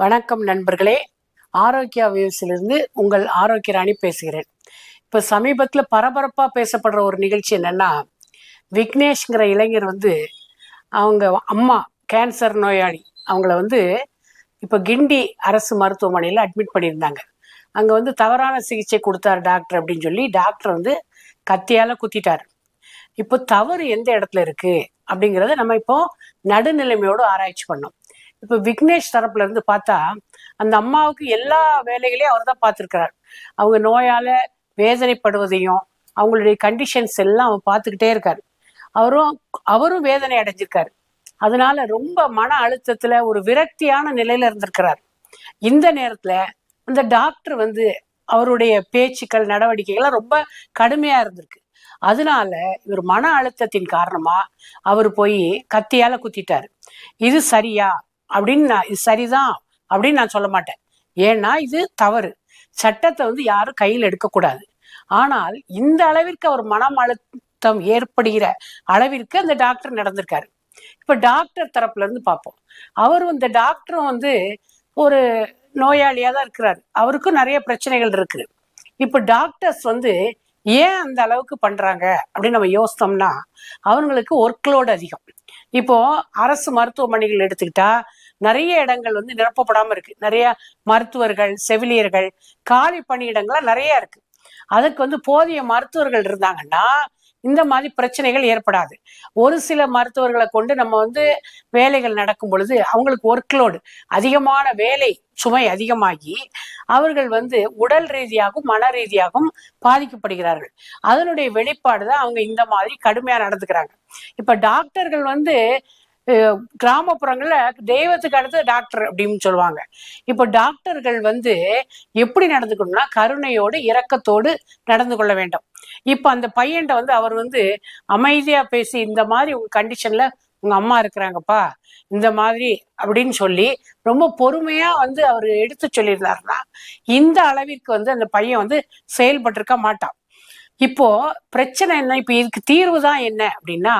வணக்கம் நண்பர்களே. ஆரோக்கியா வியூஸிலிருந்து உங்கள் ஆரோக்கிய ராணி பேசுகிறேன். இப்போ சமீபத்தில் பரபரப்பாக பேசப்படுற ஒரு நிகழ்ச்சி என்னென்னா விக்னேஷ்ங்கிற இளைஞர் வந்து அவங்க அம்மா கேன்சர் நோயாளி. அவங்கள வந்து இப்போ கிண்டி அரசு மருத்துவமனையில் அட்மிட் பண்ணியிருந்தாங்க. அங்கே வந்து தவறான சிகிச்சை கொடுத்தார் டாக்டர் அப்படின்னு சொல்லி டாக்டர் வந்து கத்தியால் குத்திட்டார். இப்போ தவறு எந்த இடத்துல இருக்குது அப்படிங்கிறத நம்ம இப்போ நடுநிலைமையோடு ஆராய்ச்சி பண்ணோம். இப்போ விக்னேஷ் தரப்புல இருந்து பார்த்தா அந்த அம்மாவுக்கு எல்லா வேலைகளையும் அவர் தான் பார்த்துருக்கிறார். அவங்க நோயால வேதனைப்படுவதையும் அவங்களுடைய கண்டிஷன்ஸ் எல்லாம் அவர் பார்த்துக்கிட்டே இருக்காரு. அவரும் அவரும் வேதனை அடைஞ்சிருக்காரு. அதனால ரொம்ப மன அழுத்தத்துல ஒரு விரக்தியான நிலையில இருந்திருக்கிறார். இந்த நேரத்துல அந்த டாக்டர் வந்து அவருடைய பேச்சுக்கள் நடவடிக்கைகள்லாம் ரொம்ப கடுமையா இருந்திருக்கு. அதனால இவர் மன அழுத்தத்தின் காரணமா அவர் போய் கத்தியால குத்திட்டாரு. இது சரியா? அப்படின்னு நான் இது சரிதான் அப்படின்னு நான் சொல்ல மாட்டேன். ஏன்னா இது தவறு. சட்டத்தை வந்து யாரும் கையில் எடுக்கக்கூடாது. ஆனால் இந்த அளவிற்கு அவர் மனம் அழுத்தம் ஏற்படுகிற அளவிற்கு அந்த டாக்டர் நடந்திருக்காரு. இப்ப டாக்டர் தரப்புல இருந்து பார்ப்போம். அவர் இந்த டாக்டரும் வந்து ஒரு நோயாளியா தான் இருக்கிறார். அவருக்கும் நிறைய பிரச்சனைகள் இருக்கு. இப்ப டாக்டர்ஸ் வந்து ஏன் அந்த அளவுக்கு பண்றாங்க அப்படின்னு நம்ம யோசித்தோம்னா அவங்களுக்கு ஒர்க் லோடு அதிகம். இப்போ அரசு மருத்துவமனைகள் எடுத்துக்கிட்டா நிறைய இடங்கள் வந்து நிரப்பப்படாம இருக்கு. நிறைய மருத்துவர்கள் செவிலியர்கள் காலி பணியிடங்கள்லாம் நிறைய இருக்கு. அதுக்கு வந்து போதிய மருத்துவர்கள் இருந்தாங்கன்னா இந்த மாதிரி பிரச்சனைகள் ஏற்படாது. ஒரு சில மருத்துவர்களை கொண்டு நம்ம வந்து வேலைகள் நடக்கும் பொழுது அவங்களுக்கு ஒர்க்லோடு அதிகமான வேலை சுமை அதிகமாகி அவர்கள் வந்து உடல் ரீதியாகவும் மன ரீதியாகவும் பாதிக்கப்படுகிறார்கள். அதனுடைய வெளிப்பாடு தான் அவங்க இந்த மாதிரி கடுமையா நடந்துக்கிறாங்க. இப்ப டாக்டர்கள் வந்து கிராமப்புறங்கள்ல தெய்வத்துக்கு அடுத்து டாக்டர் அப்படின்னு சொல்லுவாங்க. இப்போ டாக்டர்கள் வந்து எப்படி நடந்துக்கணும்னா கருணையோடு இரக்கத்தோடு நடந்து கொள்ள வேண்டும். இப்போ அந்த பையன்ட்ட வந்து அவர் வந்து அமைதியா பேசி இந்த மாதிரி உங்க கண்டிஷன்ல உங்க அம்மா இருக்கிறாங்கப்பா இந்த மாதிரி அப்படின்னு சொல்லி ரொம்ப பொறுமையா வந்து அவர் எடுத்து சொல்லியிருந்தாருன்னா இந்த அளவிற்கு வந்து அந்த பையன் வந்து செயல்பட்டிருக்க மாட்டான். இப்போ பிரச்சனை என்ன? இப்போ இதுக்கு தீர்வு தான் என்ன அப்படின்னா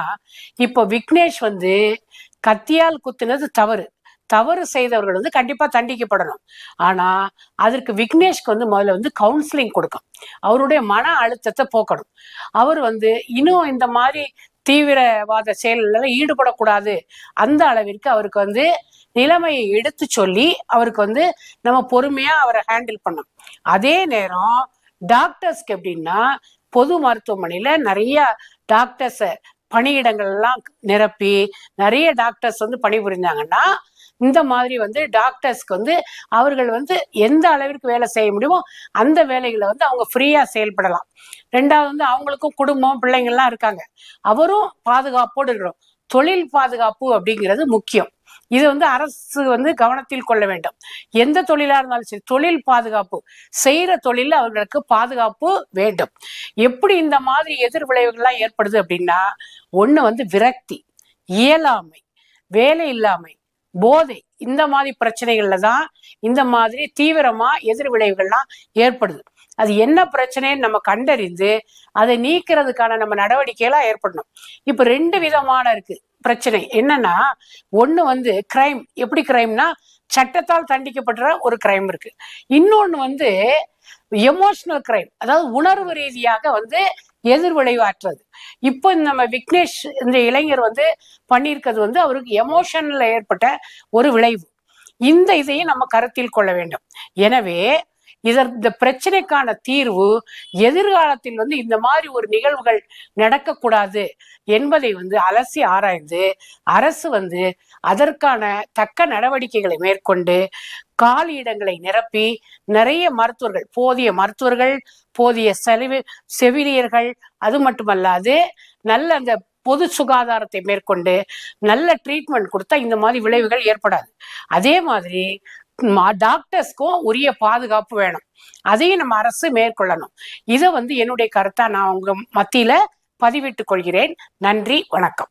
இப்போ விக்னேஷ் வந்து கத்தியால் குத்துனது தவறு. தவறு செய்தவர்கள் வந்து கண்டிப்பா தண்டிக்கப்படணும். ஆனா அதற்கு விக்னேஷ்க்கு வந்து முதல்ல வந்து கவுன்சிலிங் கொடுக்கும். அவருடைய மன அழுத்தத்தை போக்கணும். அவர் வந்து இன்னும் இந்த மாதிரி தீவிரவாத செயல்களில் ஈடுபடக்கூடாது. அந்த அளவிற்கு அவருக்கு வந்து நிலைமையை எடுத்து சொல்லி அவருக்கு வந்து நம்ம பொறுமையா அவரை ஹேண்டில் பண்ணணும். அதே நேரம் டாக்டர்ஸ்க்கு எப்படின்னா பொது மருத்துவமனையில நிறைய டாக்டர்ஸ பணியிடங்கள் எல்லாம் நிரப்பி நிறைய டாக்டர்ஸ் வந்து பணிபுரிஞ்சாங்கன்னா இந்த மாதிரி வந்து டாக்டர்ஸ்க்கு வந்து அவர்கள் வந்து எந்த அளவிற்கு வேலை செய்ய முடியுமோ அந்த வேலைகளை வந்து அவங்க ஃப்ரீயா செயல்படலாம். ரெண்டாவது வந்து அவங்களுக்கும் குடும்பம் பிள்ளைங்கள்லாம் இருக்காங்க. அவரும் பாதுகாப்போடு இருக்கணும். தொழில் பாதுகாப்பு அப்படிங்கிறது முக்கியம். இது வந்து அரசு வந்து கவனத்தில் கொள்ள வேண்டும். எந்த தொழிலா இருந்தாலும் சரி தொழில் பாதுகாப்பு செய்யற தொழில் அவர்களுக்கு பாதுகாப்பு வேண்டும். எப்படி இந்த மாதிரி எதிர் விளைவுகள்லாம் ஏற்படுது அப்படின்னா ஒண்ணு வந்து விரக்தி இயலாமை வேலை இல்லாமை போதை இந்த மாதிரி பிரச்சனைகள்ல தான் இந்த மாதிரி தீவிரமா எதிர் விளைவுகள்லாம் ஏற்படுது. அது என்ன பிரச்சனைன்னு நம்ம கண்டறிந்து அதை நீக்கிறதுக்கான நம்ம நடவடிக்கையெல்லாம் ஏற்படணும். இப்போ ரெண்டு விதமான இருக்கு பிரச்சனை. என்னன்னா ஒன்று வந்து கிரைம் எப்படி கிரைம்னா சட்டத்தால் தண்டிக்கப்படுற ஒரு கிரைம் இருக்கு. இன்னொன்னு வந்து எமோஷனல் கிரைம் அதாவது உணர்வு ரீதியாக வந்து எதிர்விளைவாற்றுறது இப்போ நம்ம விக்னேஷ் இந்த இளைஞர் வந்து பண்ணியிருக்கிறது வந்து அவருக்கு எமோஷனில் ஏற்பட்ட ஒரு விளைவு. இந்த இதையும் நம்ம கருத்தில் கொள்ள வேண்டும். எனவே இதர் இந்த பிரச்சனைக்கான தீர்வு எதிர்காலத்தில் வந்து இந்த மாதிரி ஒரு நிகழ்வுகள் நடக்கக்கூடாது என்பதை வந்து அலசி ஆராய்ந்து அரசு வந்து அதற்கான தக்க நடவடிக்கைகளை மேற்கொண்டு காலி இடங்களை நிரப்பி நிறைய மருத்துவர்கள் போதிய மருத்துவர்கள் போதிய செலவு செவிலியர்கள் அது மட்டுமல்லாது நல்ல அந்த பொது சுகாதாரத்தை மேற்கொண்டு நல்ல ட்ரீட்மெண்ட் கொடுத்தா இந்த மாதிரி விளைவுகள் ஏற்படாது. அதே மாதிரி டாக்டர்ஸ்க்கும் உரிய பாதுகாப்பு வேணும். அதையும் நம்ம அரசு மேற்கொள்ளணும். இதை வந்து என்னுடைய கருத்தா நான் உங்க மத்தியில பதிவிட்டுக் கொள்கிறேன். நன்றி வணக்கம்.